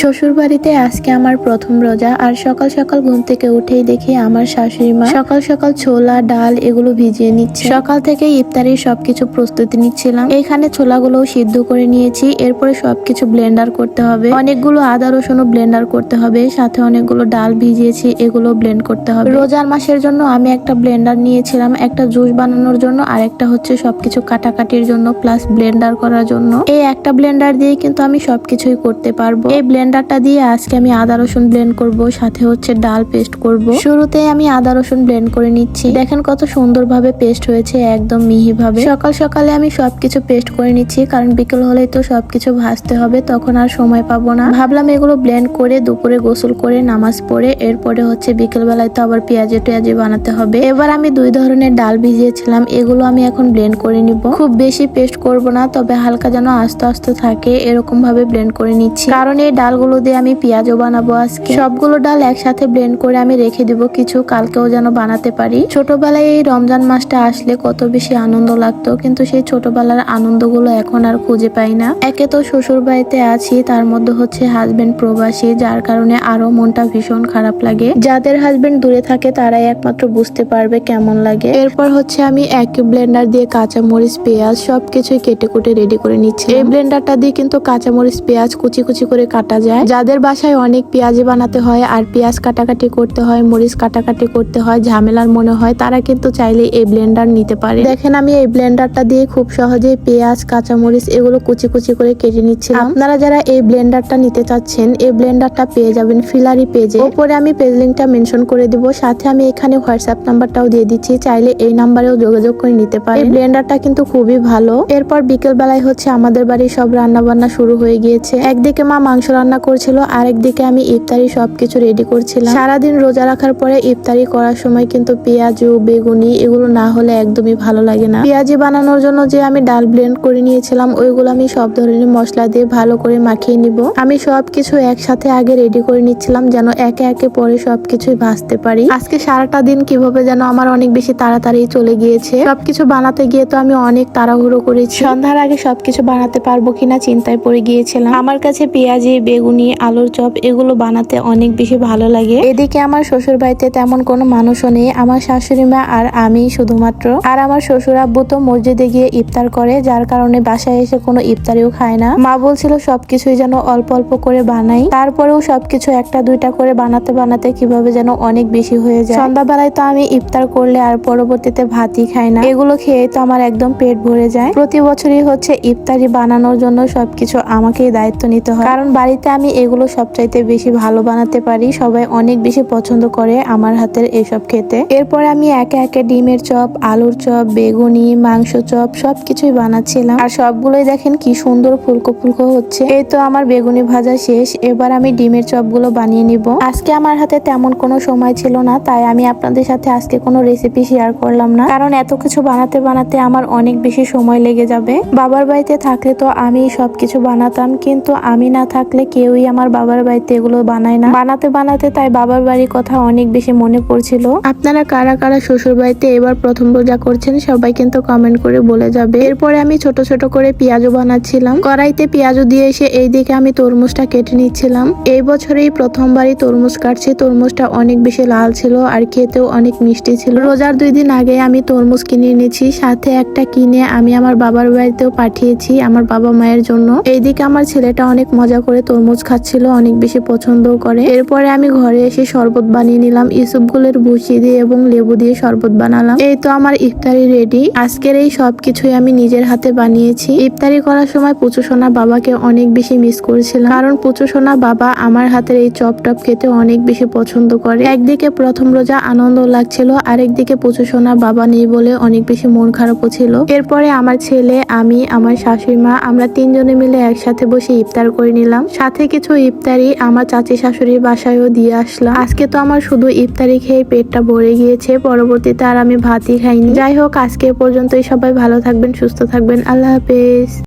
শ্বশুর বাড়িতে আজকে আমার প্রথম রোজা, আর সকাল সকাল ঘুম থেকে উঠেই দেখি আমার শাশুড়ি মা সকাল সকাল ছোলা, ডাল এগুলো ভিজিয়ে নিচ্ছে। সকাল থেকে ইফতারির সবকিছু প্রস্তুতি নিচ্ছিলাম। এখানে ছোলাগুলো সিদ্ধ করে নিয়েছি। এরপরে সবকিছু ব্লেন্ডার করতে হবে। অনেকগুলো আদা, রসুনও ব্লেন্ডার করতে হবে। সাথে অনেকগুলো ডাল ভিজিয়েছি, এগুলো ব্লেন্ড করতে হবে। রোজার মাসের জন্য আমি একটা ব্লেন্ডার নিয়েছিলাম। একটা জুস বানানোর জন্য আর একটা হচ্ছে সবকিছু কাটাকাটির জন্য, প্লাস ব্লেন্ডার করার জন্য। এই একটা ব্লেন্ডার দিয়ে কিন্তু আমি সবকিছুই করতে পারব। এই ব্লেন্ডারটা দিয়ে আজকে আমি আদা রসুন ব্লেন্ড করব, সাথে হচ্ছে ডাল পেস্ট করব। শুরুতে আমি আদা রসুন ব্লেন্ড করে নিচ্ছি। দেখেন কত সুন্দরভাবে পেস্ট হয়েছে, একদম মিহি ভাবে সকাল সকালে আমি সবকিছু পেস্ট করে নিচ্ছি, কারণ বিকেল হলেই তো সবকিছু ভাজতে হবে, তখন আর সময় পাবো না। ভাবলাম এগুলো ব্লেন্ড করে দুপুরে গোসল করে নামাজ পড়ে, এরপরে হচ্ছে বিকেল বেলায় তো আবার পেঁয়াজে টেয়াজে বানাতে হবে। এবার আমি দুই ধরনের ডাল ভিজিয়েছিলাম, এগুলো আমি এখন ব্লেন্ড করে নিব। খুব বেশি পেস্ট করব না, তবে হালকা যেন আস্তে আস্তে থাকে এরকম ভাবে ব্লেন্ড করে নিচ্ছি। কারণ এই ডালগুলো দিয়ে আমি পেঁয়াজও বানাবো আজকে। সবগুলো ডাল একসাথে ব্লেন্ড করে আমি রেখে দিব কিছু, কালকেও যেন বানাতে পারি। ছোটবেলায় এই রমজান মাসটা আসলে কত বেশি আনন্দ লাগতো, কিন্তু সেই ছোটবেলার আনন্দগুলো এখন আর খুঁজে পাই না। একে তো শ্বশুর বাড়িতে আছি, তার মধ্যে হচ্ছে হাজবেন্ড প্রবাসী, যার কারণে আরও মনটা ভীষণ খারাপ লাগে। যাদের হাজবেন্ড দূরে থাকে, তারাই একমাত্র বুঝতে পারবে কেমন লাগে। এরপর হচ্ছে আমি এক ব্লেন্ডার দিয়ে কাঁচা মরিচ পেঁয়াজ সবকিছুই কেটে কুটে রেডি করে নিচ্ছি এই ব্লেন্ডারটা দিয়ে কিন্তু কাঁচামরিচ, পেঁয়াজ কুচি কুচি করে কাটা যায়। যাদের বাসায় অনেক পেঁয়াজি বানাতে হয় আর পেঁয়াজ কাটাকাটি করতে হয়, মরিচ কাটাকাটি করতে হয়, ঝামেলার মনে হয়, তারা কিন্তু চাইলে এই ব্লেন্ডার নিতে পারে। দেখেন, আমি এই ব্লেন্ডারটা দিয়ে খুব সহজেই পেঁয়াজ কাঁচা মরিচ এগুলো কুচি কুচি করে কেটে নিচ্ছি আপনারা যারা এই ব্লেন্ডারটা নিতে চাচ্ছেন, এই ব্লেন্ডারটা পেয়ে যাবেন ফিলারি পেজে ওপরে আমি পেজ লিঙ্কটা মেনশন করে দিব, সাথে আমি এখানে হোয়াটসঅ্যাপ নাম্বারটাও দিয়ে দিচ্ছি, চাইলে এই নাম্বারেও যোগাযোগ করে নিতে পারেন। এই ব্লেন্ডারটা কিন্তু খুবই ভালো। এরপর বিকেল বেলায় হচ্ছে আমাদের বাড়ির সব রান্না বান্না শুরু হয়ে গিয়েছে। একদিকে মা মাংস রান্না করছিল আরেকদিকে আমি ইফতারি সবকিছু রেডি করছিলাম। সারাদিন রোজা রাখার পরে ইফতারি করার সময় কিন্তু পেঁয়াজু, বেগুনি এগুলো না হলে একদমই ভালো লাগে না। পেঁয়াজি বানানোর জন্য যে আমি ডাল ব্লেন্ড করে নিয়েছিলাম, ওইগুলো আমি সব ধরনের মশলা দিয়ে ভালো করে মাখিয়ে নিব। আমি সবকিছু একসাথে আগে রেডি করে নিচ্ছিলাম যেন একে একে পরে সবকিছুই ভাজতে পারি। আজকে সারাটা দিন কীভাবে যেন আমার অনেক বেশি তাড়াতাড়ি চলে গিয়েছে। সবকিছু বানাতে গিয়ে তো আমি অনেক তাড়াহুড়ো করেছি। সন্ধ্যার আগে সবকিছু বানাতে পারব কিনা চিন্তায় পড়ে গিয়েছিলাম। আমার কাছে পেঁয়াজি বেগুনি, আলুর চপ, এগুলো বানাতে অনেক বেশি ভালো লাগে। এদিকে আমার শ্বশুর বাড়িতে তেমন কোনো মানুষও নেই, আমার শাশুড়ি মা আর আমি শুধুমাত্র। আর আমার শ্বশুর আব্বু তো মসজিদে গিয়ে ইফতার করে, যার কারণে বাসায় এসে কোনো ইফতারিও খায় না। মা বলছিল সবকিছুই যেন অল্প অল্প করে বানাই, তারপরেও সবকিছু একটা দুইটা করে বানাতে বানাতে কীভাবে যেন অনেক বেশি হয়ে যায়। সন্ধ্যাবেলায় তো আমি ইফতার করলে আর পরবর্তীতে ভাতই খাই না। এগুলো খেয়ে তো আমার একদম পেট ভরে যায়। প্রতি বছরই হচ্ছে ইফতারি বানানোর জন্য সবকিছু আমাকেই দায়িত্ব নিতে হয়। কারণ বাড়িতে আমি এগুলো সবচাইতে বেশি ভালো বানাতে পারি। সবাই অনেক বেশি পছন্দ করে আমার হাতের এসব খেতে। এরপরে আমি একে একে ডিমের চপ, আলুর চপ, বেগুনি, মাংস চপ সবকিছুই বানাচ্ছিলাম। আর সবগুলোই দেখেন কি সুন্দর ফুলকো ফুলকো হচ্ছে। এই তো আমার বেগুনি ভাজা শেষ। এবার আমি ডিমের চপগুলো বানিয়ে নিব। আজকে আমার হাতে তেমন কোনো সময় ছিল না, তাই আমি আপনাদের সাথে আজকে কোনো রেসিপি শেয়ার করলাম না। কারণ এত কিছু বানাতে বানাতে আমার অনেক বেশি সময় লেগে যাবে। বাবার বাড়িতে থাকলে তো আমি সবকিছু বানাতাম, কিন্তু আমি না থাকলে কেউই আমার বাবার বাড়িতে এগুলো বানায় না। বানাতে বানাতে তাই বাবার বাড়ির কথা অনেক বেশি মনে পড়ছিল। আপনারা কারা কারা শ্বশুর বাড়িতে এবার প্রথম রোজা করছেন সবাই কিন্তু কমেন্ট করে বলে যাবে। এরপরে আমি ছোট ছোট করে পেঁয়াজও বানাচ্ছিলাম। কড়াইতে পেঁয়াজও দিয়ে এসে এই দিকে আমি তরমুজটা কেটে নিচ্ছিলাম। এই বছরেই প্রথমবারই তরমুজ কাটছি। তরমুজটা অনেক বেশি লাল ছিল আর খেতেও অনেক মিষ্টি ছিল। রোজার দুই দিন আগে আমি তরমুজ কিনে এনেছি। সাথে একটা কিনে আমি আমার বাবার বাড়িতেও পাঠিয়েছি আমার বাবা মায়ের জন্য। এইদিকে আমার ছেলেটা অনেক মজা করে তরমুজ খাচ্ছিল, অনেক বেশি পছন্দও করে। এরপরে আমি ঘরে এসে শরবত বানিয়ে নিলাম ইসুপগুলের ভুসি দিয়ে এবং লেবু দিয়ে শরবত বানালাম। এই তো আমার ইফতারি রেডি। আজকের এই সব কিছুই আমি নিজের হাতে বানিয়েছি। ইফতারি করার সময় পুচু সোনা বাবাকে অনেক বেশি মিস করেছিলাম, কারণ পুচু সোনা বাবা আমার হাতের এই চপ টপ খেতে অনেক বেশি পছন্দ করে। একদিকে প্রথম রোজা আনন্দ লাগছিল, আরেকদিকে পুচু সোনা বাবা নেই বলে অনেক বেশি মন খারাপও ছিল। এরপরে আমার ছেলে, আমি, আমার শাশুড়ি মা, আমরা তিনজনে মিলে একসাথে বসে ইফতার করে নিলাম। সাথে কিছু ইফতারি আমার চাচি শাশুড়ির বাসায়ও দিয়ে আসলাম। আজকে তো আমার শুধু ইফতারি খেয়ে পেটটা ভরে গিয়েছে, পরবর্তীতে আর আমি ভাতই খাইনি। যাই হোক, আজকে পর্যন্তই। সবাই ভালো থাকবেন, সুস্থ থাকবেন। আল্লাহ হাফেজ।